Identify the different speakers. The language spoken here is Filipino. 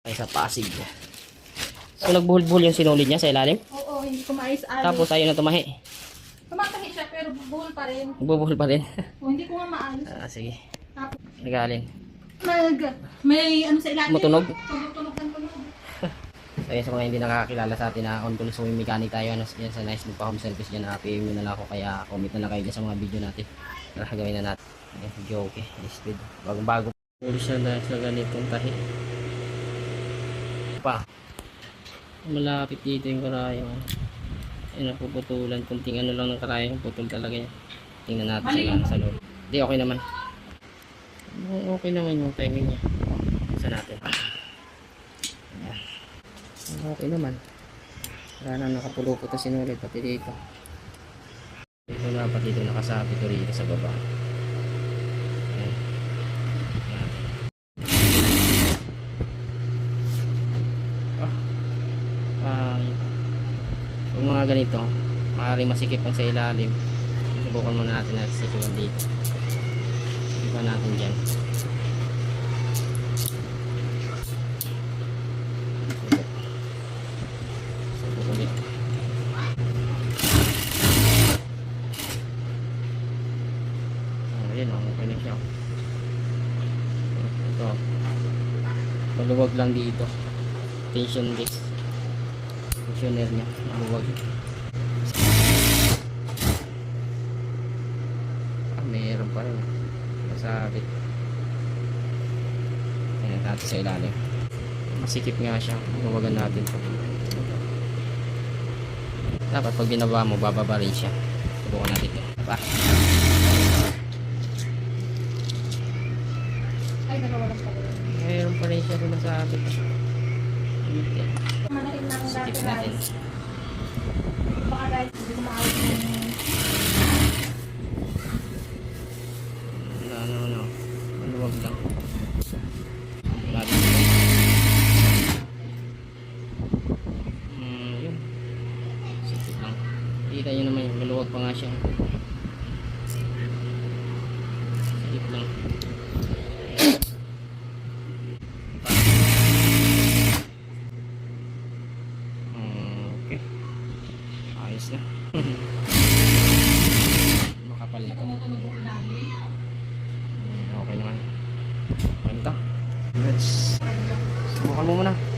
Speaker 1: Ay, sa Pasig. So, nagbuhol-buhol yung sinulid niya sa ilalim.
Speaker 2: Oo, hindi ko maayos ali.
Speaker 1: Tapos, ayaw na tumahi.
Speaker 2: Tumatahi siya pero buhol pa rin.
Speaker 1: Nagbubuhol pa rin.
Speaker 2: O, hindi ko nga maayos.
Speaker 1: ah, sige.
Speaker 2: Tapos,
Speaker 1: Nagaling.
Speaker 2: mag, may ano sa ilalim.
Speaker 1: Tumutunog?
Speaker 2: Tumutunog ng tunog.
Speaker 1: So, yun, sa mga hindi nakakakilala sa atin na on tool swimming mechanic tayo, ano, yan sa nice pa home service dyan, na PM na lang ako, kaya comment na lang kayo dyan sa mga video natin. Tara, gawin na natin. Ayan, video okay, speed. Bagong bago. Puro siya dahil sa ganitong tahi. Pa. Malapit dito yung karayong. ano. Ayun, napuputulan. Kunting ano lang ng karayong, putol talaga yan. Tingnan natin sa, sa loob. Di, okay naman. Okay naman yung timing niya. Sa natin. Ayan. Okay naman. Wala na nakapulupot na sinulit pati dito. Ito na pati dito nakasabi ko rito sa baba. Ayan. Ah. Ah. Kung mga ganito, maaaring masikip ang sa ilalim. Subukan muna natin na sikipan dito. Sikipan natin dyan. Oh. Maluwag lang dito. Tension disc. Tensioner niya. Maluwag. Ah, mayroon pa rin. Masabit. Ayan natin sa ilalim. Masikip nga siya. Mawagan natin to. Dapat pag binaba mo, bababa rin siya. Subukan natin ito. Pa.
Speaker 2: Ay, nagawalan pa rin.
Speaker 1: Mayroon pa rin siya kung
Speaker 2: dati
Speaker 1: natin.
Speaker 2: Baka guys, hindi ko.
Speaker 1: Ano, ano, ano. Maluwag lang. Lagi. Hmm, yun. Sikip lang. Kita nyo naman yun. Maluwag pa nga siya. Sikip lang. Hmm, okay. Na. Makapal na. Okay naman. Ganito. Let's... Subukan mo muna.